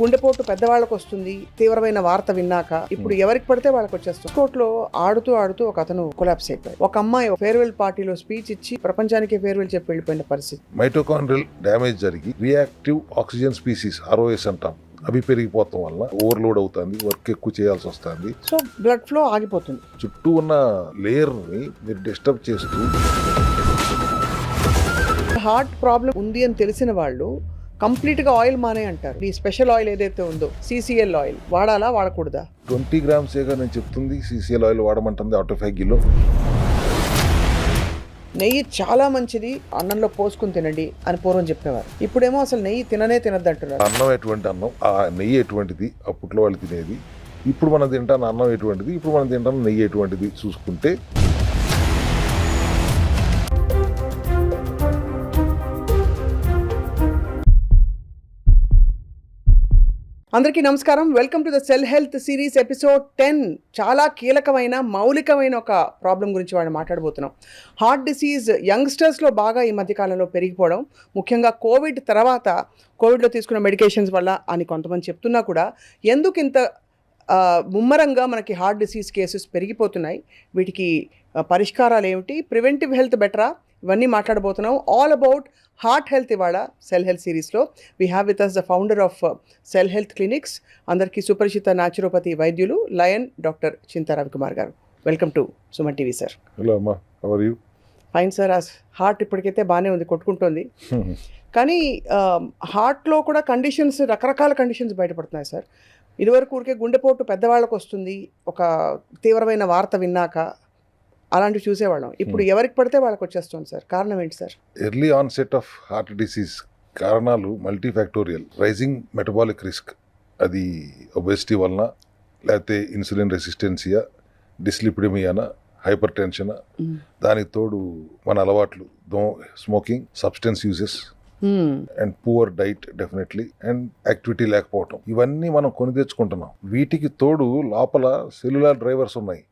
గుండెపోటు పెద్దవాళ్ళకు వస్తుంది తీవ్రమైన వార్త విన్నాక ఇప్పుడు ఎవరికి పడితే వాళ్ళకి వచ్చేస్తుంది కోర్టులో ఆడుతూ ఆడుతూ ఒక అతను కొలాప్స్ అయిపోయాడు. ఒక అమ్మాయి ఫేర్వెల్ పార్టీలో స్పీచ్ ఇచ్చి ప్రపంచానికి ఫేర్వెల్ చెప్పి వెళ్ళిపోయిన పరిస్థితి. మైటోకాండ్రియల్ డ్యామేజ్ జరిగి రియాక్టివ్ ఆక్సిజన్ స్పీసీస్ ఆర్ఓఎస్ అంటాం. అవి పెరిగిపోవటం వల్ల ఓవర్లోడ్ అవుతుంది వర్క్ ఎక్కువ చేయాల్సి వస్తుంది. సో బ్లడ్ ఫ్లో ఆగిపోతుంది. చుట్టూ ఉన్న లేయర్ని మీరు డిస్టర్బ్ చేస్తూ హార్ట్ ప్రాబ్లం ఉంది అని తెలిసిన వాళ్ళు కంప్లీట్గా ఆయిల్ మానే అంటారు. ఈ స్పెషల్ ఆయిల్ ఏదైతే ఉందో సిసిఎల్ ఆయిల్ వాడాలా వాడకూడదా? ట్వంటీ గ్రామ్సేగా నేను చెప్తుంది సీసీఎల్ ఆయిల్ వాడమంటుంది ఆటోఫాగిలో నెయ్యి చాలా మంచిది అన్నంలో పోసుకుని తినండి అని పూర్వం చెప్పేవారు. ఇప్పుడేమో అసలు నెయ్యి తిననే తినద్దు అంటున్నారు అన్నం ఎటువంటి అన్నం? ఆ నెయ్యి ఎటువంటిది? అప్పట్లో వాళ్ళు తినేది. ఇప్పుడు మనం తింటాను అన్నం ఎటువంటిది? ఇప్పుడు మనం తింటాను నెయ్యి ఎటువంటిది? చూసుకుంటే అందరికీ నమస్కారం. Welcome to the cell health series episode ten చాలా కీలకమైన మౌలికమైన ఒక ప్రాబ్లం గురించి వాళ్ళు మాట్లాడబోతున్నాం. హార్ట్ డిసీజ్ యంగ్స్టర్స్లో బాగా ఈ మధ్యకాలంలో పెరిగిపోవడం ముఖ్యంగా కోవిడ్ తర్వాత కోవిడ్లో తీసుకున్న మెడికేషన్స్ వల్ల అని కొంతమంది చెప్తున్నా కూడా ఎందుకు ఇంత ముమ్మరంగా మనకి హార్ట్ డిసీజ్ కేసెస్ పెరిగిపోతున్నాయి? వీటికి పరిష్కారాలు ఏమిటి? ప్రివెంటివ్ హెల్త్ బెటరా ఇవన్నీ మాట్లాడబోతున్నాం. ఆల్ అబౌట్ హార్ట్ హెల్త్ ఇవాళ సెల్ హెల్త్ సిరీస్లో we have with us the founder of cell health clinics అందరికీ సుపరిచిత న్యాచురోపతి వైద్యులు లయన్ డాక్టర్ చింతా రవికుమార్ గారు. Welcome to Suman TV sir hello అమ్మా. యూ ఫైన్ సార్ ఆ హార్ట్ ఇప్పటికైతే బాగానే ఉంది కొట్టుకుంటోంది. కానీ హార్ట్లో కూడా కండిషన్స్ రకరకాల కండిషన్స్ బయటపడుతున్నాయి సార్ ఇదివరకు ఊరికే గుండెపోటు పెద్దవాళ్ళకు వస్తుంది ఒక తీవ్రమైన వార్త విన్నాక అలాంటివి చూసేవాళ్ళం. ఇప్పుడు ఎవరికి పడితే వాళ్ళకి వచ్చేస్తుంది సార్. కారణం ఏంటి sir? Early onset of heart disease కారణాలు మల్టీఫ్యాక్టోరియల్ రైజింగ్ మెటబాలిక్ రిస్క్ అది ఒబెసిటీ వలన లేకపోతే ఇన్సులిన్ రెసిస్టెన్సియా డిస్లిపిడమియానా హైపర్ టెన్షన్ దానికి తోడు మన అలవాట్లు దో smoking substance uses and poor diet definitely and activity లేకపోవటం. ఇవన్నీ మనం కొని తెచ్చుకుంటున్నాం. వీటికి తోడు లోపల సెల్యులార్ డ్రైవర్స్ ఉన్నాయి.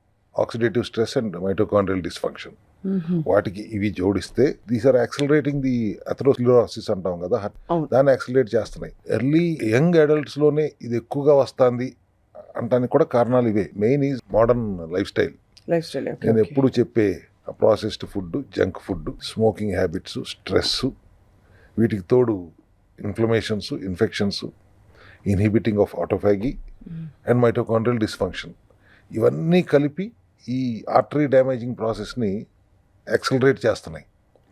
Oxidative stress and mitochondrial dysfunction వాటికి ఇవి జోడిస్తే these are accelerating the atherosclerosis అంటాం కదా. దాన్ని యాక్సిలరేట్ చేస్తున్నాయి. ఎర్లీ యంగ్ అడల్ట్స్లోనే ఇది ఎక్కువగా వస్తుంది అంటానికి కూడా కారణాలు ఇవే. Main is modern lifestyle lifestyle నేను ఎప్పుడు చెప్పే processed food junk food smoking habits stress వీటికి తోడు inflammations infections inhibiting of autophagy and mitochondrial dysfunction ఇవన్నీ కలిపి ఈ ఆర్టరీ డ్యామేజింగ్ ప్రాసెస్ని యాక్సలరేట్ చేస్తున్నాయి.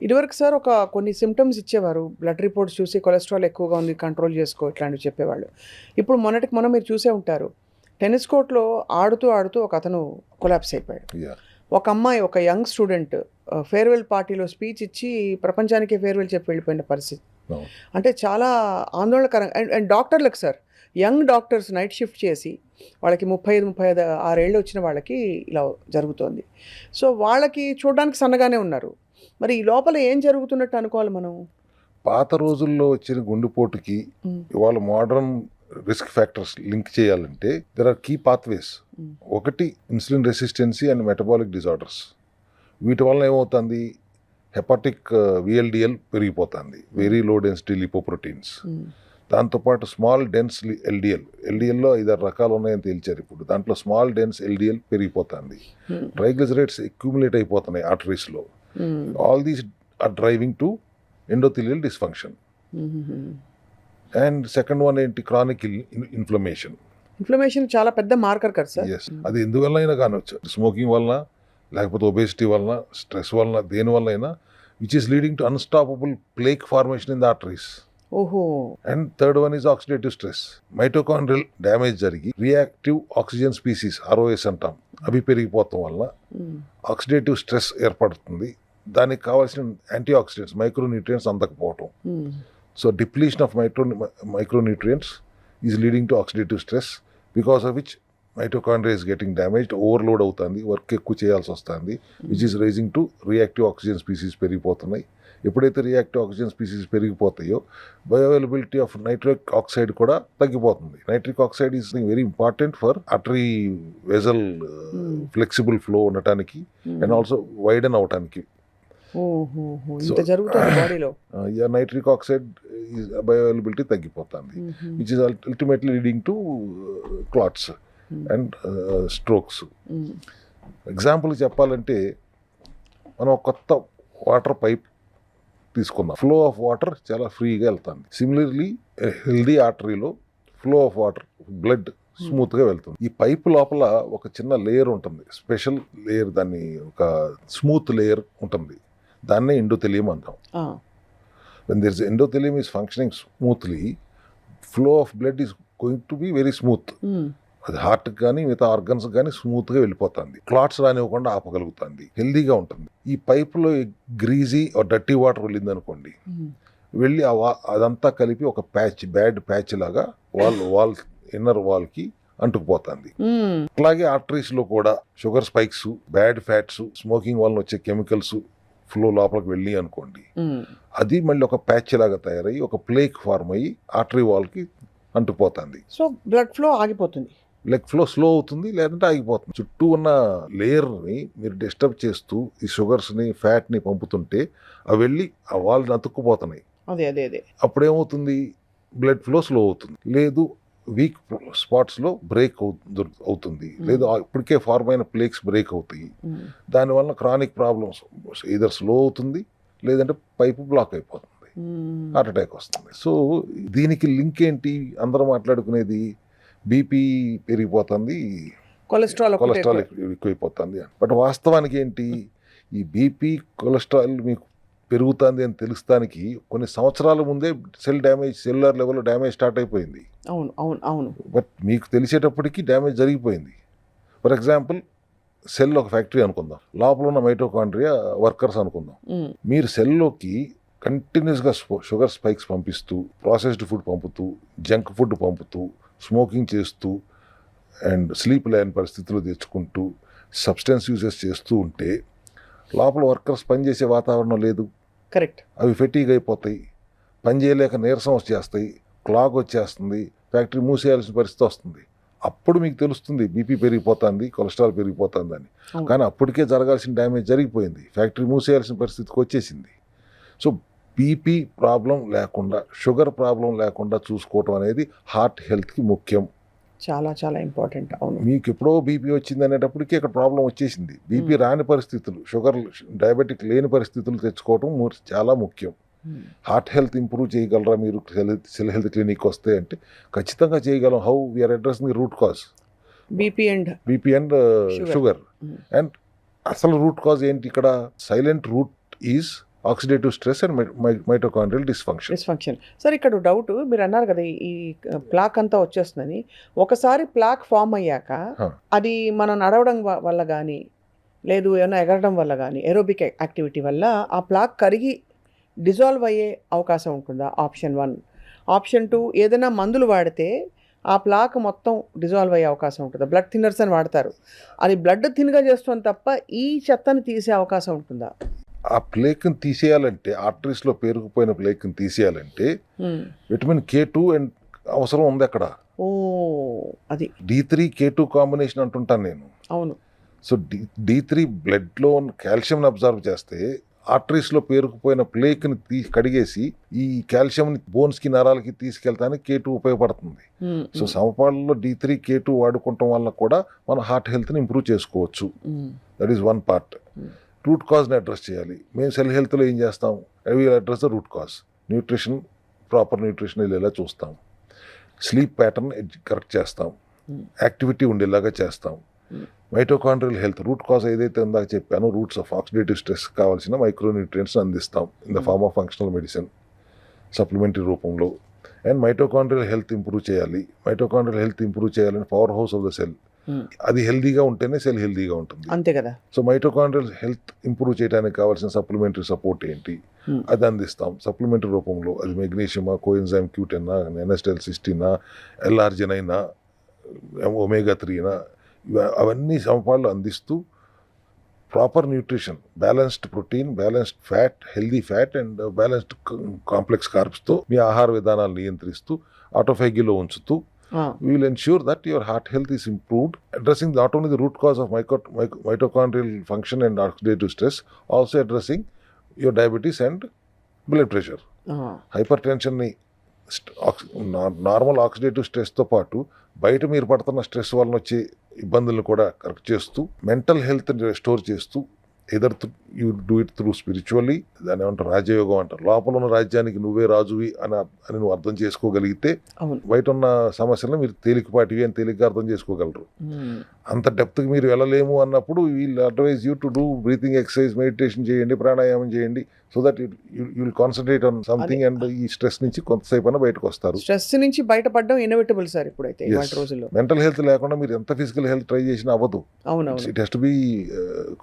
ఇదివరకు సార్ ఒక కొన్ని సిమ్టమ్స్ ఇచ్చేవారు. బ్లడ్ రిపోర్ట్స్ చూసి కొలెస్ట్రాల్ ఎక్కువగా ఉంది కంట్రోల్ చేసుకో ఇట్లాంటివి చెప్పేవాళ్ళు. ఇప్పుడు మొన్నటికి మొన్న మీరు చూసే ఉంటారు. టెన్నిస్ కోర్ట్లో ఆడుతూ ఆడుతూ ఒక అతను కొలాప్స్ అయిపోయాడు. ఒక అమ్మాయి ఒక యంగ్ స్టూడెంట్ ఫేర్వెల్ పార్టీలో స్పీచ్ ఇచ్చి ప్రపంచానికి ఫేర్వెల్ చెప్పి వెళ్ళిపోయిన పరిస్థితి. అంటే చాలా ఆందోళనకరంగా అండ్ డాక్టర్లకు sir young doctors night shift చేసి వాళ్ళకి ముప్పై ఐదు ముప్పై ఐదు ఆరేళ్ళు వచ్చిన వాళ్ళకి ఇలా జరుగుతోంది. సో వాళ్ళకి చూడడానికి సన్నగానే ఉన్నారు. మరి ఈ లోపల ఏం జరుగుతున్నట్టు అనుకోవాలి మనం? పాత రోజుల్లో వచ్చిన గుండెపోటుకి. ఇవాళ మోడర్న్ రిస్క్ ఫ్యాక్టర్స్ లింక్ చేయాలంటే దెర్ ఆర్ కీ పాత్వేస్. ఒకటి insulin resistancy and metabolic disorders వీటి వలన ఏమవుతుంది? హెపాటిక్ విఎల్డిఎల్ పెరిగిపోతుంది. Very low density lipoproteins. దాంతోపాటు స్మాల్ డెన్స్ ఎల్డిఎల్. ఎల్డిఎల్లో ఐదారు రకాలు ఉన్నాయని తేల్చారు ఇప్పుడు. దాంట్లో స్మాల్ డెన్స్ ఎల్డిఎల్ పెరిగిపోతుంది. ట్రైగ్లిజరైడ్స్ అక్యూములేట్ అయిపోతున్నాయి ఆర్టరీస్లో. All these are driving to endothelial dysfunction. And second one ఏంటి? క్రానిక్ ఇన్ఫ్లమేషన్ ఇన్ఫ్లమేషన్ చాలా పెద్ద మార్కర్ కదా సార్? ఎస్ అది ఎందువల్ల అయినా కానొచ్చు. స్మోకింగ్ వలన లేకపోతే ఒబేసిటీ వలన స్ట్రెస్ వలన దేని వల్ల అయినా which is leading to unstoppable plaque formation in the arteries ఓహో. And third one is oxidative stress mitochondrial damage జరిగి రియాక్టివ్ ఆక్సిజన్ స్పీసీస్ ఆర్ఓఎస్ అంటాం. అవి పెరిగిపోవటం వల్ల. ఆక్సిడేటివ్ స్ట్రెస్ ఏర్పడుతుంది. దానికి కావాల్సిన antioxidants micronutrients అందకపోవటం. So depletion of micro micronutrients is leading to oxidative stress because of which mitochondria is getting damaged overload అవుతుంది work ఎక్కువ చేయాల్సి వస్తుంది which is rising to reactive oxygen species పెరిగిపోతున్నాయి. ఎప్పుడైతే reactive oxygen species పెరిగిపోతాయో bioavailability of nitric oxide కూడా తగ్గిపోతుంది nitric oxide is very important for artery vessel flexible flow ఉండటానికి అండ్ ఆల్సో వైడన్ అవటానికి నైట్రిక్ ఆక్సైడ్ బయోవైలబిలిటీ తగ్గిపోతుంది. Which is ultimately leading to clots. And strokes. Example చెప్పాలంటే మనం కొత్త water pipe తీసుకుందాం flow of water చాలా ఫ్రీగా వెళ్తుంది. సిమిలర్లీ హెల్దీ ఆర్టరీలో ఫ్లో ఆఫ్ వాటర్ బ్లడ్ స్మూత్గా వెళ్తుంది. ఈ పైప్ లోపల ఒక చిన్న లేయర్ ఉంటుంది. స్పెషల్ లేయర్ దాన్ని ఒక స్మూత్ లేయర్ ఉంటుంది. దాన్నే ఎండోథెలియం అంటాం. ఆ. when there is endothelium is functioning smoothly flow of blood is going to be very smooth. మ్మ్. అది హార్ట్ కానీ మిగతా ఆర్గన్స్ కానీ స్మూత్గా వెళ్ళిపోతుంది క్లాట్స్ రానివ్వకుండా ఆపగలుగుతుంది హెల్దీగా ఉంటుంది ఈ పైపులో గ్రీజీ డర్టీ వాటర్ వెళ్ళింది అనుకోండి. వెళ్ళి ఆ అదంతా కలిపి ఒక ప్యాచ్ బ్యాడ్ ప్యాచ్ లాగా వాల్ వాల్ ఇన్నర్ వాల్కి అంటుకుపోతుంది మ్మ్. అట్లాగే ఆర్టరీస్లో కూడా sugar spikes bad fats smoking వల్ల వచ్చే కెమికల్స్ ఫ్లో లోపలికి వెళ్ళి అనుకోండి. అది మళ్ళీ ఒక ప్యాచ్ లాగా తయారయ్యి ఒక ప్లేక్ ఫార్మ్ అయ్యి ఆర్టరీ వాల్కి అంటుకుపోతుంది సో బ్లడ్ ఫ్లో ఆగిపోతుంది లెగ్ ఫ్లో స్లో అవుతుంది లేదంటే ఆగిపోతుంది. చుట్టూ ఉన్న లేయర్ని మీరు డిస్టర్బ్ చేస్తూ ఈ షుగర్స్ని ఫ్యాట్ని పంపుతుంటే అవి వెళ్ళి ఆ వాల్ని అతుక్కుపోతున్నాయి. అదే అదే అదే. అప్పుడేమవుతుంది? బ్లడ్ ఫ్లో స్లో అవుతుంది. లేదు వీక్ స్పాట్స్లో బ్రేక్ అవుతుంది. లేదు ఇప్పటికే ఫార్మ్ అయిన ప్లేక్స్ బ్రేక్ అవుతాయి. దానివల్ల క్రానిక్ ప్రాబ్లమ్స్ ఇదర్ స్లో అవుతుంది లేదంటే పైపు బ్లాక్ అయిపోతుంది. హార్ట్ అటాక్ వస్తుంది. సో దీనికి లింక్ ఏంటి? అందరూ మాట్లాడుకునేది బీపీ పెరిగిపోతుంది. కొలెస్ట్రాల్ కొలెస్ట్రాల్ ఎక్కువ. ఎక్కువ- ఎక్కువైపోతుంది బట్ వాస్తవానికి ఏంటి? ఈ బీపీ కొలెస్ట్రాల్ మీకు పెరుగుతుంది అని తెలుస్తానికి కొన్ని సంవత్సరాల ముందే సెల్ డ్యామేజ్ సెల్యులర్ లెవెల్లో డ్యామేజ్ స్టార్ట్ అయిపోయింది. అవును అవును అవును. బట్ మీకు తెలిసేటప్పటికి డ్యామేజ్ జరిగిపోయింది. ఫర్ ఎగ్జాంపుల్ సెల్ ఒక ఫ్యాక్టరీ అనుకుందాం. లోపల ఉన్న మైటోకాండ్రియా వర్కర్స్ అనుకుందాం. మీరు సెల్లోకి కంటిన్యూస్గా షుగర్ స్పైక్స్ పంపిస్తూ ప్రాసెస్డ్ ఫుడ్ పంపుతూ జంక్ ఫుడ్ పంపుతూ స్మోకింగ్ చేస్తూ అండ్ స్లీప్ లేని పరిస్థితులు తెచ్చుకుంటూ సబ్స్టెన్స్ యూజెస్ చేస్తూ ఉంటే లోపల వర్కర్స్ పనిచేసే వాతావరణం లేదు. కరెక్ట్. అవి ఫెటీగ్ అయిపోతాయి. పని చేయలేక నీరసం వచ్చేస్తాయి. క్లాగ్ వచ్చేస్తుంది. ఫ్యాక్టరీ మూసేయాల్సిన పరిస్థితి వస్తుంది. అప్పుడు మీకు తెలుస్తుంది బీపీ పెరిగిపోతుంది కొలెస్ట్రాల్ పెరిగిపోతుంది అని. కానీ అప్పటికే జరగాల్సిన డ్యామేజ్ జరిగిపోయింది. ఫ్యాక్టరీ మూసేయాల్సిన పరిస్థితికి వచ్చేసింది. సో బీపీ ప్రాబ్లం లేకుండా షుగర్ ప్రాబ్లం లేకుండా చూసుకోవటం అనేది హార్ట్ హెల్త్కి ముఖ్యం. చాలా చాలా ఇంపార్టెంట్. అవును. మీకు ఎప్పుడో బీపీ వచ్చింది అనేటప్పటికీ ఇక్కడ ప్రాబ్లం వచ్చేసింది. బీపీ. రాని పరిస్థితులు షుగర్ డయాబెటిక్ లేని పరిస్థితులు తెచ్చుకోవటం ము- చాలా ముఖ్యం. హార్ట్ హెల్త్ ఇంప్రూవ్ చేయగలరా మీరు? సెల్ సెల్ హెల్త్ క్లినిక్ వస్తే అంటే ఖచ్చితంగా చేయగలం. How we are addressing root cause? BP and BP and. Sugar. And అసలు రూట్ కాజ్ ఏంటి ఇక్కడ? Silent root is oxidative stress and mitochondrial dysfunction dysfunction sir ఇక్కడ డౌట్ మీరు అన్నారు కదా ఈ- ప్లాక్ అంతా వచ్చేస్తుందని. ఒకసారి ప్లాక్ ఫామ్ అయ్యాక. అది మనం నడవడం వల్ల కానీ లేదు ఏమైనా ఎగరడం వల్ల కానీ ఏరోబిక్ యాక్టివిటీ వల్ల ఆ ప్లాక్ కరిగి డిజాల్వ్ అయ్యే అవకాశం ఉంటుందా? ఆప్షన్ వన్ ఆప్షన్ టూ ఏదైనా మందులు వాడితే ఆ ప్లాక్ మొత్తం డిజాల్వ్ అయ్యే అవకాశం ఉంటుందా? బ్లడ్ థిన్నర్స్ అని వాడతారు. అది బ్లడ్ థిన్గా చేస్తుంది తప్ప ఈ చెత్తని తీసే అవకాశం ఉంటుందా? ఆ ప్లేక్ని తీసేయాలంటే ఆర్టరీస్లో పేరుకుపోయిన ప్లేక్ని తీసేయాలంటే. విటమిన్ కే టూ అండ్ అవసరం ఉంది అక్కడ ఓ అది D three K two combination అంటుంటాను నేను అవును సో డి డి త్రీ బ్లడ్లో కాల్షియంని అబ్జర్వ్ చేస్తే ఆర్టరీస్లో పేరుకుపోయిన ప్లేక్ని తీ కడిగేసి ఈ కాల్షియంని బోన్స్కి నరాలకి తీసుకెళ్తానికి కే టూ ఉపయోగపడుతుంది. సో సమపాలలో డి త్రీ కే టూ వాడుకోవటం వల్ల కూడా మన హార్ట్ హెల్త్ని ఇంప్రూవ్ చేసుకోవచ్చు. That is one part. Root కాజ్ని address చేయాలి. మేము సెల్ హెల్త్లో ఏం చేస్తాం? అవి address the root cause. Nutrition proper nutrition వెళ్ళేలా చూస్తాం. స్లీప్ ప్యాటర్న్ కరెక్ట్ చేస్తాం. యాక్టివిటీ ఉండేలాగా చేస్తాం. మైటోకాండ్రియల్ హెల్త్ రూట్ కాజ్ ఏదైతే ఉందాక చెప్పానో రూట్స్ ఆఫ్ ఆక్సిడేటివ్ స్ట్రెస్ కావాల్సిన మైక్రోన్యూట్రియంట్స్ అందిస్తాం. In the form of functional medicine supplementary రూపంలో. అండ్ మైటోకాండ్రియల్ హెల్త్ ఇంప్రూవ్ చేయాలి. మైటోకాండ్రియల్ హెల్త్ ఇంప్రూవ్ చేయాలని powerhouse of the cell అది హెల్దీగా ఉంటేనే సెల్ హెల్దీగా ఉంటుంది. అంతే కదా. సో మైటోకాండ్రియల్ హెల్త్ ఇంప్రూవ్ చేయడానికి కావాల్సిన సప్లిమెంటరీ సపోర్ట్ ఏంటి? Hmm. అది అందిస్తాం. సప్లిమెంటరీ రూపంలో అది మెగ్నీషియమా కోఎన్జైమ్ క్యూటెనా ఎనస్టెల్ సిస్టినా ఎల్ఆర్జినైనా ఒమేగా త్రీనా అవన్నీ సమపాళ్ళు అందిస్తూ proper nutrition balanced protein balanced fat healthy fat and balanced complex కార్బ్స్తో మీ ఆహార విధానాలు నియంత్రిస్తూ ఆటోఫైగిలో ఉంచుతూ we will ensure that your heart health is improved, addressing not only the root cause of micro- mic- mitochondrial function and oxidative stress, also addressing your diabetes and blood pressure. ఆ, హైపర్ టెన్షన్ని normal oxidative స్ట్రెస్తో పాటు బయట మీరు పడుతున్న stress వలన వచ్చే ఇబ్బందులను కూడా కరెక్ట్ చేస్తూ మెంటల్ హెల్త్ రెస్టోర్ చేస్తూ either you do it through spiritually దాని ఏమంటారు రాజయోగం అంటారు. లోపల ఉన్న రాజ్యానికి నువ్వే రాజువి అని అని నువ్వు అర్థం చేసుకోగలిగితే బయట ఉన్న సమస్యలను మీరు తేలికపాటివి అని తేలిగ్గా అర్థం చేసుకోగలరు. అంత డెప్త్కి మీరు వెళ్ళలేము అన్నప్పుడు we'll advise you to do breathing exercise meditation చేయండి ప్రాణాయామం చేయండి so that you will concentrate on something and ఈ స్ట్రెస్ నుంచి కొంతసేపు అయినా బయటకు వస్తారు స్ట్రెస్ నుంచి బయటపడడం ఇన్నోవేటబుల్ సార్ ఇప్పుడైతే. ఇవాటి రోజుల్లో. మెంటల్ హెల్త్ లేకుండా మీరు ఎంత ఫిజికల్ హెల్త్ ట్రై చేసినా అవ్వదు. అవునవును. It has to be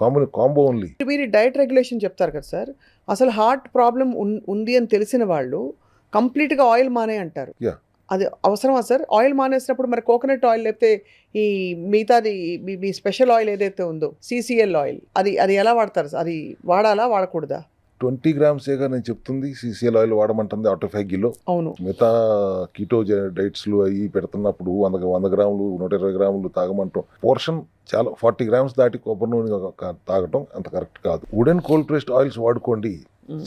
common combo only మీరు డైట్ రెగ్యులేషన్ చెప్తారు కదా సార్ అసలు హార్ట్ ప్రాబ్లం ఉంది అని తెలిసిన వాళ్ళు కంప్లీట్గా ఆయిల్ మానే అంటారు. Yeah. అది అవసరమా సార్? ఆయిల్ మానేసినప్పుడు మరి కోకోనట్ ఆయిల్ లేకపోతే ఈ మిగతాది మీ- స్పెషల్ ఆయిల్ ఏదైతే ఉందో సిసిఎల్ ఆయిల్ అది అది ఎలా వాడతారు? అది వాడాలా వాడకూడదా? ట్వంటీ గ్రామ్సేగా నేను చెప్తుంది సీసీఎల్ ఆయిల్ వాడమంటుంది కిలో అవును. మిగతా కీటో డైట్స్లు అవి పెడుతున్నప్పుడు వంద వంద గ్రాములు నూట ఇరవై గ్రాములు తాగమంటాం. పోర్షన్ చాలా ఫార్టీ గ్రామ్స్ దాటి కొబ్బరి నూనె తాగటం అంత కరెక్ట్ కాదు. వుడెన్ కోల్డ్ ప్రెస్డ్ ఆయిల్స్ వాడుకోండి.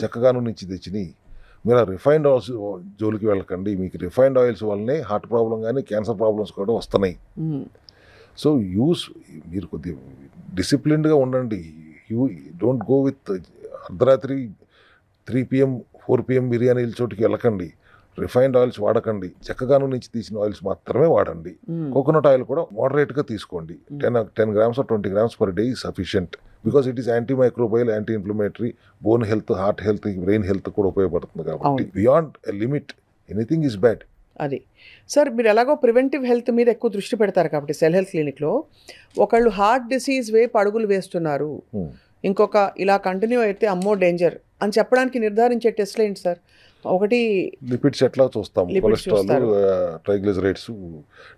చక్కగాను నుంచి తెచ్చినాయి మీరు ఆ రిఫైన్డ్ ఆయిల్స్ జోలికి వెళ్ళకండి. మీకు రిఫైన్డ్ ఆయిల్స్ వల్లనే హార్ట్ ప్రాబ్లం కానీ క్యాన్సర్ ప్రాబ్లమ్స్ కూడా వస్తున్నాయి. సో యూస్ మీరు కొద్దిగా డిసిప్లిన్డ్గా ఉండండి. యూ డోంట్ గో విత్ అర్ధరాత్రి త్రీ పిఎం ఫోర్ పిఎం బిర్యానీల చోటికి వెళ్ళకండి. రిఫైన్డ్ ఆయిల్స్ వాడకండి. చక్కగాను నుంచి తీసిన ఆయిల్స్ మాత్రమే వాడండి. కోకోనట్ ఆయిల్ కూడా మోడరేట్గా తీసుకోండి. Ten ten grams twenty grams per day sufficient because it is anti microbial anti inflammatory bone health heart health brain health కూడా ఉపయోగపడుతుంది కాబట్టి. Beyond limit anything is bad అది. సార్ మీరు ఎలాగో ప్రివెంటివ్ హెల్త్ మీద ఎక్కువ దృష్టి పెడతారు కాబట్టి సెల్ హెల్త్ క్లినిక్లో ఒకళ్ళు హార్ట్ డిసీజ్ వైపు అడుగులు వేస్తున్నారు. ఇంకొక ఇలా కంటిన్యూ అయితే అమ్మో డేంజర్ అని చెప్పడానికి నిర్ధారించే టెస్ట్లు ఏంటి సార్ ఒకటి లిపిడ్స్ ఎట్లా చూస్తాం cholesterol. Triglycerides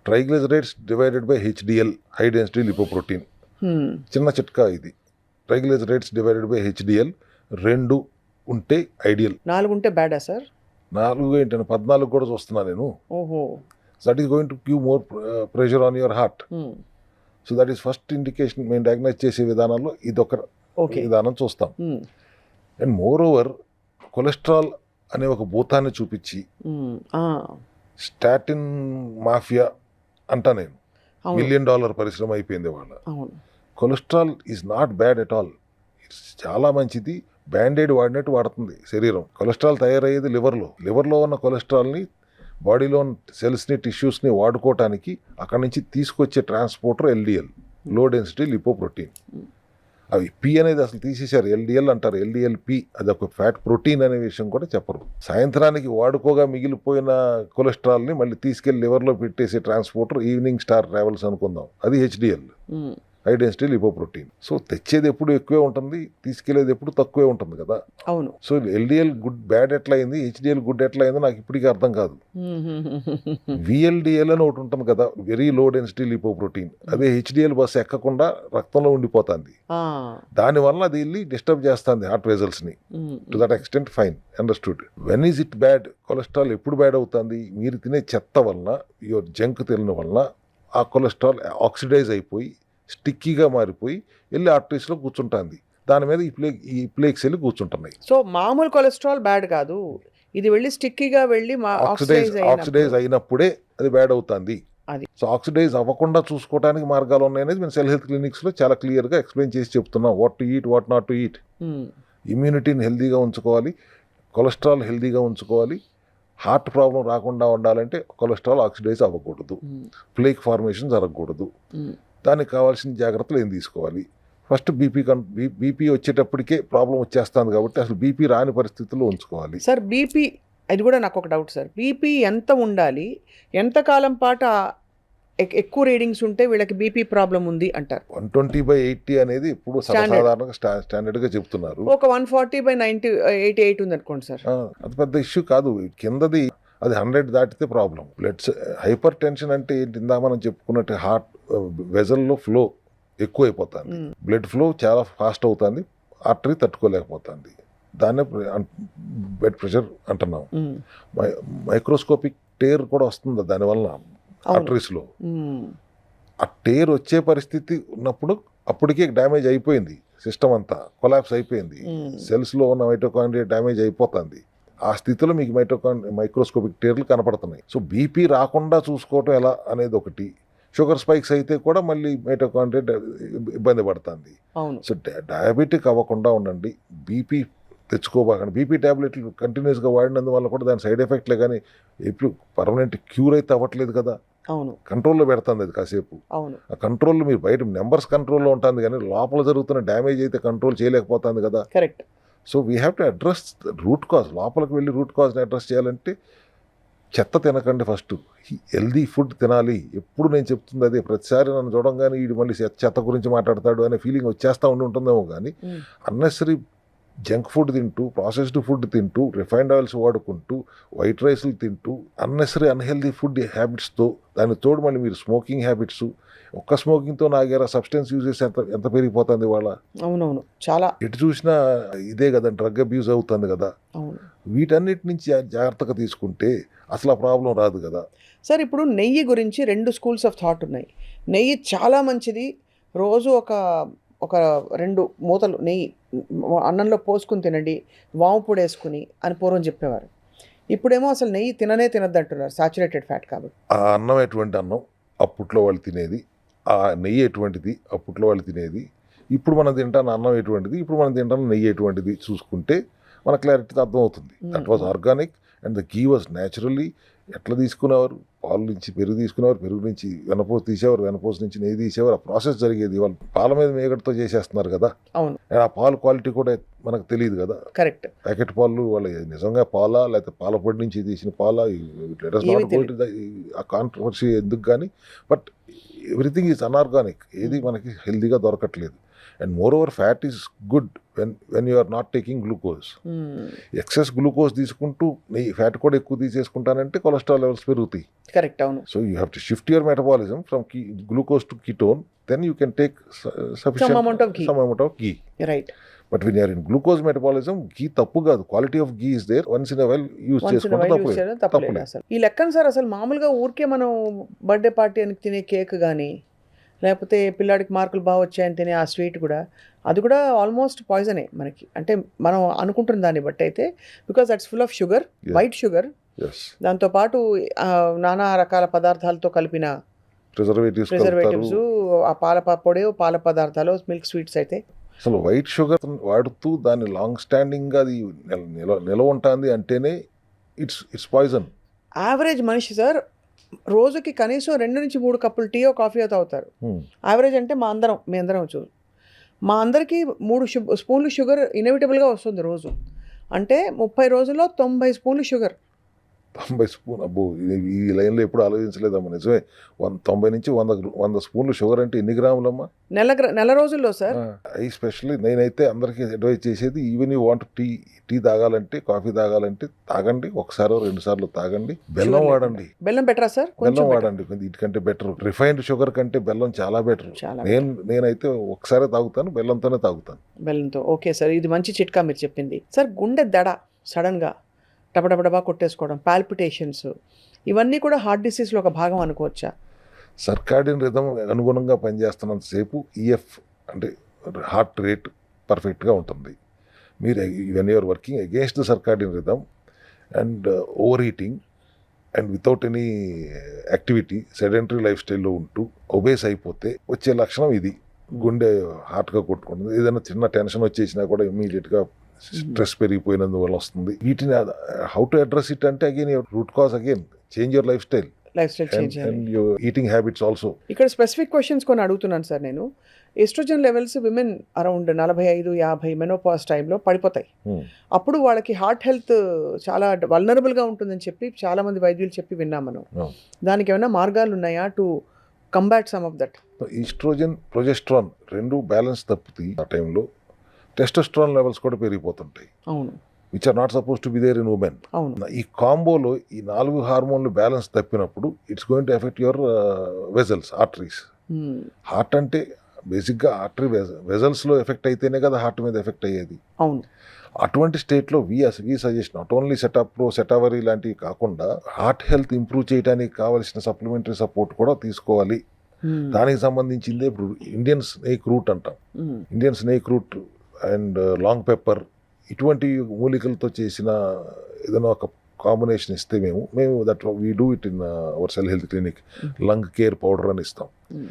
triglycerides divided by HDL high density lipoprotein చిన్న చిట్కా ఇది. ట్రైగ్లిజరైడ్స్ డివైడెడ్ బై హెచ్డిఎల్ రెండు ఉంటే ఐడియల్. నాలుగు ఉంటే బ్యాడా సార్? నాలుగు ఏంటంటే పద్నాలుగు కూడా చూస్తున్నా నేను. ఓహో. That is going to give more pressure on your heart so that is first indication మేము డయాగ్నైజ్ చేసే విధానంలో ఇదొక విధానం చూస్తాం. అండ్ మోర్ ఓవర్ కొలెస్ట్రాల్ అనే ఒక భూతాన్ని చూపించి స్టాటిన్ మాఫియా అంటా నేను. మిలియన్ డాలర్ పరిశ్రమ అయిపోయింది వాళ్ళ. Cholesterol is not bad at all. It's చాలా మంచిది. బ్యాండేడ్ వాడినట్టు వాడుతుంది శరీరం. కొలెస్ట్రాల్ తయారయ్యేది లివర్లో. లివర్లో ఉన్న కొలెస్ట్రాల్ని బాడీలో సెల్స్ని టిష్యూస్ని వాడుకోవటానికి అక్కడి నుంచి తీసుకొచ్చే transporter LDL. Low density lipoprotein. అవి పి అనేది అసలు తీసేశారు. ఎల్డిఎల్ అంటారు. ఎల్డిఎల్ పి అది ఒక ఫ్యాట్ ప్రోటీన్ అనే విషయం కూడా చెప్పరు. సాయంత్రానికి వాడుకోగా మిగిలిపోయిన కొలెస్ట్రాల్ని మళ్ళీ తీసుకెళ్ళి లివర్లో పెట్టేసే ట్రాన్స్పోర్టర్ ఈవినింగ్ స్టార్ ట్రావెల్స్ అనుకుందాం. అది హెచ్డిఎల్. హ్మ్, హై డెన్సిటీ లిపోప్రోటీన్. సో తెచ్చేది ఎప్పుడు ఎక్కువే ఉంటుంది తీసుకెళ్ళేది ఎప్పుడు తక్కువే ఉంటుంది కదా. అవును. సో ఎల్డిఎల్ గుడ్ బ్యాడ్ ఎట్లా అయింది హెచ్డిఎల్ గుడ్ ఎట్లా అయిందో నాకు ఇప్పటికీ అర్థం కాదు. విఎల్డిఎల్ అని ఒకటి ఉంటుంది కదా వెరీ లో డెన్సిటీ లిపోప్రోటీన్. అదే హెచ్డిఎల్ బస్ ఎక్కకుండా రక్తంలో ఉండిపోతుంది. దానివల్ల అది వెళ్ళి డిస్టర్బ్ చేస్తుంది హార్ట్ వెజల్స్ని. హ్మ్, to that extent fine understood. When is it bad cholesterol ఎప్పుడు బ్యాడ్ అవుతుంది మీరు తినే చెత్త వలన యువర్ జంక్ తినడం వలన ఆ కొలెస్ట్రాల్ ఆక్సిడైజ్ అయిపోయి స్టిక్కీగా మారిపోయి వెళ్ళి ఆర్టరీస్లో కూర్చుంటుంది. దాని మీద ఈ ప్లే ఈ ప్లేక్స్ వెళ్ళి కూర్చుంటున్నాయి. సో మామూలు కొలెస్ట్రాల్ బ్యాడ్ కాదు. ఇది వెళ్ళి స్టిక్కీగా వెళ్ళి ఆక్సిడైజ్ ఆక్సిడైజ్ ఆక్సిడైజ్ అయినప్పుడే అది బ్యాడ్ అవుతుంది. అది. సో ఆక్సిడైజ్ అవ్వకుండా చూసుకోవడానికి మార్గాలు ఉన్నాయనేది మేము సెల్ హెల్త్ క్లినిక్స్లో చాలా క్లియర్గా ఎక్స్ప్లెయిన్ చేసి చెప్తున్నాం. What to eat what not to eat. ఇమ్యూనిటీని హెల్దీగా ఉంచుకోవాలి. కొలెస్ట్రాల్ హెల్దీగా ఉంచుకోవాలి. హార్ట్ ప్రాబ్లం రాకుండా ఉండాలంటే కొలెస్ట్రాల్ ఆక్సిడైజ్ అవ్వకూడదు. ప్లేక్ ఫార్మేషన్ జరగకూడదు. దానికి కావాల్సిన జాగ్రత్తలు ఏం తీసుకోవాలి? ఫస్ట్ బీపీ కన్ బీపీ వచ్చేటప్పటికే ప్రాబ్లం వచ్చేస్తుంది కాబట్టి అసలు బీపీ రాని పరిస్థితుల్లో ఉంచుకోవాలి. సార్ బీపీ అది కూడా నాకు ఒక డౌట్ సార్. బీపీ ఎంత ఉండాలి? ఎంత కాలం పాటు ఎక్కువ రీడింగ్స్ ఉంటే వీళ్ళకి బీపీ ప్రాబ్లం ఉంది అంటారు. వన్ ట్వంటీ బై ఎయిటీ అనేది ఇప్పుడు Standard. సర్వసాధారణంగా స్టా స్టాండర్డ్గా చెప్తున్నారు. ఒక one forty by ninety eighty eight ఉంది అనుకోండి సార్. అది పెద్ద ఇష్యూ కాదు. కిందది అది హండ్రెడ్ దాటితే ప్రాబ్లం. బ్లడ్ హైపర్ టెన్షన్ అంటే ఇందా మనం చెప్పుకున్నట్టు హార్ట్ వెజల్లో ఫ్లో ఎక్కువ అయిపోతుంది. బ్లడ్ ఫ్లో చాలా ఫాస్ట్ అవుతుంది. ఆర్టరీ తట్టుకోలేకపోతుంది. దాన్నే బ్లడ్ ప్రెషర్ అంటున్నాం. మైక్రోస్కోపిక్ టేర్ కూడా వస్తుంది దానివల్ల. ఆర్టరీస్లో. ఆ టేర్ వచ్చే పరిస్థితి ఉన్నప్పుడు అప్పటికే డ్యామేజ్ అయిపోయింది. సిస్టమ్ అంతా కొలాప్స్ అయిపోయింది. సెల్స్లో ఉన్న మైటోకాండ్రియా డ్యామేజ్ అయిపోతుంది. ఆ స్థితిలో మీకు మైటోకాన్ మైక్రోస్కోపిక్ టేర్లు కనపడుతున్నాయి. సో బీపీ రాకుండా చూసుకోవటం ఎలా అనేది ఒకటి. షుగర్ స్పైక్స్ అయితే కూడా మళ్ళీ మైటోకాండ్రియా ఇబ్బంది పడుతుంది. సో డయ- డయాబెటిక్ అవ్వకుండా ఉండండి. బీపీ తెచ్చుకోబాకండి. బీపీ ట్యాబ్లెట్లు కంటిన్యూస్గా వాడినందువల్ల కూడా దాని సైడ్ ఎఫెక్ట్లే కానీ ఎప్పుడు పర్మనెంట్ క్యూర్ అయితే అవ్వట్లేదు కదా. అవును. కంట్రోల్లో పెడుతుంది అది కాసేపు. అవును. ఆ కంట్రోల్ మీరు బయట నెంబర్స్ కంట్రోల్లో ఉంటుంది కానీ లోపల జరుగుతున్న డ్యామేజ్ అయితే కంట్రోల్ చేయలేకపోతుంది కదా. Correct. So we have to address root cause లోపలికి వెళ్ళి రూట్ కాజ్ని అడ్రస్ చేయాలంటే చెత్త తినకండి ఫస్ట్. హెల్దీ ఫుడ్ తినాలి. ఎప్పుడు నేను చెప్తుంది అదే. ప్రతిసారి నన్ను చూడంగానే వీడు మళ్ళీ చెత్త- గురించి మాట్లాడతాడు అనే ఫీలింగ్ వచ్చేస్తూ ఉండి ఉంటుందేమో కానీ అన్నెసరీ జంక్ ఫుడ్ తింటూ ప్రాసెస్డ్ ఫుడ్ తింటూ రిఫైన్డ్ ఆయిల్స్ వాడుకుంటూ వైట్ రైస్లు తింటూ అన్నెసరీ అన్హెల్దీ ఫుడ్ హ్యాబిట్స్తో దాని తోడు మళ్ళీ మీరు స్మోకింగ్ హ్యాబిట్స్ ఒక్క స్మోకింగ్తో నాగేరా సబ్స్టెన్స్ యూజెస్ ఎంత ఎంత పెరిగిపోతుంది వాళ్ళ? అవునవును. చాలా ఎటు చూసినా ఇదే కదా డ్రగ్ అబ్యూజ్ అవుతుంది కదా. వీటన్నిటి నుంచి జాగ్రత్తగా తీసుకుంటే అసలు ఆ ప్రాబ్లం రాదు కదా. సార్ ఇప్పుడు నెయ్యి గురించి రెండు స్కూల్స్ ఆఫ్ థాట్ ఉన్నాయి. నెయ్యి చాలా మంచిది. రోజు ఒక ఒక రెండు మూతలు నెయ్యి అన్నంలో పోసుకుని తినండి వాము పొడి వేసుకుని అని పూర్వం చెప్పేవారు. ఇప్పుడేమో అసలు నెయ్యి తిననే తినద్దు అంటున్నారు సాచురేటెడ్ ఫ్యాట్ కాబట్టి. ఆ అన్నం ఎటువంటి అన్నం? అప్పట్లో వాళ్ళు తినేది. ఆ నెయ్యి ఎటువంటిది? అప్పట్లో వాళ్ళు తినేది. ఇప్పుడు మనం తింటాను అన్నం ఎటువంటిది? ఇప్పుడు మనం తింటాను నెయ్యి ఎటువంటిది? చూసుకుంటే మన క్లారిటీ అర్థమవుతుంది. That was organic and the ghee was naturally ఎట్లా తీసుకునేవారు? పాలు నుంచి పెరుగు తీసుకునేవారు పెరుగు నుంచి వెనపోసు తీసేవారు వెనపోసు నుంచి నెయ్యి తీసేవారు. ఆ ప్రాసెస్ జరిగేది వాళ్ళు పాల మీద మేగడతో చేసేస్తున్నారు కదా. అవును. ఆ పాలు క్వాలిటీ కూడా మనకు తెలియదు కదా. కరెక్ట్ ప్యాకెట్ పాలు వాళ్ళ నిజంగా పాలా లేకపోతే పాల పొడి నుంచి తీసిన పాలా. ఆ కాంట్రవర్సీ ఎందుకు కానీ బట్ ఎవ్రీథింగ్ ఈజ్ అన్ఆర్గానిక్ ఏది మనకి హెల్దీగా దొరకట్లేదు. And moreover fat is good when when you are not taking glucose excess glucose తీసుకుంటూ నెయ్యి ఫ్యాట్ కూడా ఎక్కువ తీసేసుకుంటానంటే కొలెస్ట్రాల్ లెవెల్స్ పెరుగుతాయి. కరెక్ట్ అవును. So you have to shift your metabolism from key glucose to ketone then you can take amount of ghee. Some amount of ghee right but when are in glucose metabolism ghee తప్పు కాదు. Quality of ghee is there once in while use చేయడం తప్పలేదు ఈ లెక్కన sir అసలు మామూలుగా ఊరికే మనం బర్త్డే పార్టీ అని తినే కేక్ కానీ లేకపోతే పిల్లాడికి మార్కులు బాగా వచ్చాయని తినే ఆ స్వీట్ కూడా అది కూడా ఆల్మోస్ట్ పాయిజనే మనకి. అంటే మనం అనుకుంటున్న దాన్ని బట్టి అయితే because that's full of sugar. White sugar. దాంతోపాటు నానా రకాల పదార్థాలతో కలిపిన ప్రిజర్వేటివ్స్ ఆ పాల పొడి పాల పదార్థాలు మిల్క్ స్వీట్స్ అయితే. అసలు వైట్ షుగర్ వాడుతూ దాన్ని లాంగ్ స్టాండింగ్గా అది నిల- నిల నిలవ ఉంటుంది అంటేనే ఇట్స్ ఇట్స్ పాయిజన్ యావరేజ్ మనిషి సార్ రోజుకి కనీసం రెండు నుంచి మూడు కప్పులు టీయో కాఫీయో తాగుతారు. యావరేజ్ అంటే మా అందరం మీ అందరం చూ మా అందరికీ మూడు షు స్పూన్లు షుగర్ ఇన్ఎవిటబుల్గా వస్తుంది రోజు. అంటే ముప్పై రోజుల్లో తొంభై స్పూన్లు షుగర్. తొంభై స్పూన్. అబ్బో ఈ లైన్లో ఎప్పుడు ఆలోచించలేదమ్మా నిజమే. వంద తొంభై నుంచి వంద వంద స్పూన్లు షుగర్ అంటే ఎన్ని గ్రాములమ్మా? నెల నెల రోజుల్లో సార్. ఐ స్పెషల్లీ నేనైతే అందరికీ అడ్వైజ్ చేసేది even you want tea tea తాగాలంటే coffee తాగాలంటే తాగండి ఒకసారి రెండు సార్లు తాగండి. బెల్లం వాడండి. బెల్లం బెటరా సార్? కొంచెం బెల్లం. వాడండి ఇటుకంటే బెటర్. రిఫైన్డ్ షుగర్ కంటే బెల్లం చాలా బెటర్. నేను నేనైతే ఒకసారి తాగుతాను బెల్లంతోనే తాగుతాను. బెల్లంతో. ఓకే సార్ ఇది మంచి చిట్కా మీరు చెప్పింది. సార్ గుండె దడ సడన్గా టపటపటబా కొట్టేసుకోవడం పాల్పిటేషన్స్ ఇవన్నీ కూడా హార్ట్ డిసీజ్లో ఒక భాగం అనుకోవచ్చా? సర్కాడిన్ రిధం అనుగుణంగా పనిచేస్తున్నంతసేపు ఈఎఫ్ అంటే హార్ట్ రేట్ పర్ఫెక్ట్గా ఉంటుంది. మీరు when you're working against the circadian rhythm and overeating and without any activity sedentary life స్టైల్లో ఉంటూ ఒబేస్ అయిపోతే వచ్చే లక్షణం ఇది. గుండె హార్ట్గా కొట్టుకుంటుంది. ఏదైనా చిన్న టెన్షన్ వచ్చేసినా కూడా ఇమీడియట్గా స్ట్రెస్ పెరిగిపోయినందువల్ల వస్తుంది. వీటిని హౌ టు అడ్రస్ ఇట్ అంటే again root cause again change your lifestyle lifestyle change eating habits also ఇక్కడ స్పెసిఫిక్ క్వశ్చన్స్ కొన్ని అడుగుతున్నాను సార్ నేను. ఎస్ట్రోజన్ లెవెల్స్ విమెన్ అరౌండ్ నలభై ఐదు యాభై మెనోపాస్ టైంలో పడిపోతాయి. అప్పుడు వాళ్ళకి హార్ట్ హెల్త్ చాలా వల్నరబుల్గా ఉంటుందని చెప్పి చాలా మంది వైద్యులు చెప్పి విన్నాం మనం. దానికి ఏమైనా మార్గాలు ఉన్నాయా to combat some of that estrogen progesterone రెండు బ్యాలెన్స్ తప్పుతాయి ఆ టైంలో టెస్టోస్ట్రాన్ లెవెల్స్ కూడా పెరిగిపోతుంటాయి. అవును. Which are not suppose to be there in women అవును. ఈ కాంబోలో ఈ నాలుగు హార్మోన్లు balance తప్పినప్పుడు it's going to affect your vessels arteries. Heart అంటే బేసిక్గా ఆర్టరీ వెజల్స్లో ఎఫెక్ట్ అయితేనే కదా హార్ట్ మీద ఎఫెక్ట్ అయ్యేది. అవును. అటువంటి స్టేట్లో we we suggest not only setup ప్రో సెటావరీ లాంటివి కాకుండా హార్ట్ హెల్త్ ఇంప్రూవ్ చేయడానికి కావాల్సిన సప్లిమెంటరీ సపోర్ట్ కూడా తీసుకోవాలి. దానికి సంబంధించిందే ఇప్పుడు ఇండియన్ స్నేక్ రూట్ అంటాం. Indian snake root and long pepper ఇటువంటి మూలికలతో చేసిన ఏదైనా ఒక కాంబినేషన్ ఇస్తే మేము మేము that we do it in our cell health clinic lung care powder అని ఇస్తాం. Mm.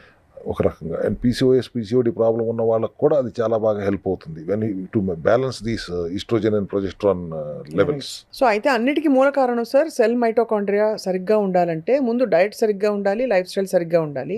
ఒక రకంగా. అండ్ పీసీఓఎస్ పీసీఓడి ప్రాబ్లం ఉన్న వాళ్ళకి కూడా అది చాలా బాగా హెల్ప్ అవుతుంది. When to balance these estrogen and progesterone levels so అయితే అన్నిటికీ మూల కారణం సార్ సెల్ మైటోకాండ్రియా సరిగ్గా ఉండాలంటే ముందు డైట్ సరిగ్గా ఉండాలి లైఫ్ స్టైల్ సరిగ్గా ఉండాలి.